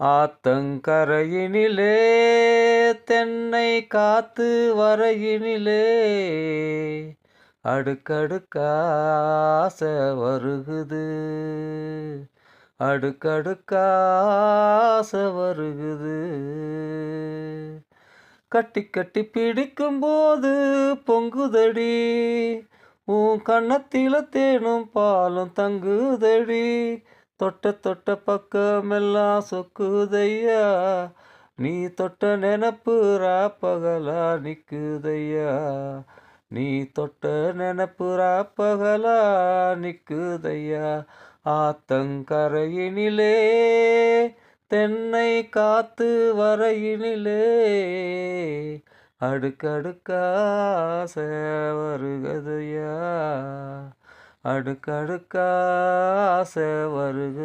ஆத்தங்கரையினிலே தென்னை காத்து வரையினிலே. அடுக்கடுக்காச வருகுது. அடுக்கடுக்காச வருகுது. கட்டி கட்டி பிடிக்கும்போது பொங்குதடி. உன் கண்ணத்தில தேனும் பாலும் தங்குதடி. தொட்ட தொட்ட பக்கமெல்லாம் சொக்குதையா? நீ தொட்ட நெனப்பு பகலா நிக்குதையா? நீ தொட்ட நெனப்பு பகலா நிக்குதையா? ஆத்தங்கரையினிலே தென்னை காத்து வரையினிலே அடுக்கடுக்காச வருகதையா அடுக்கடுக்காச வருகுது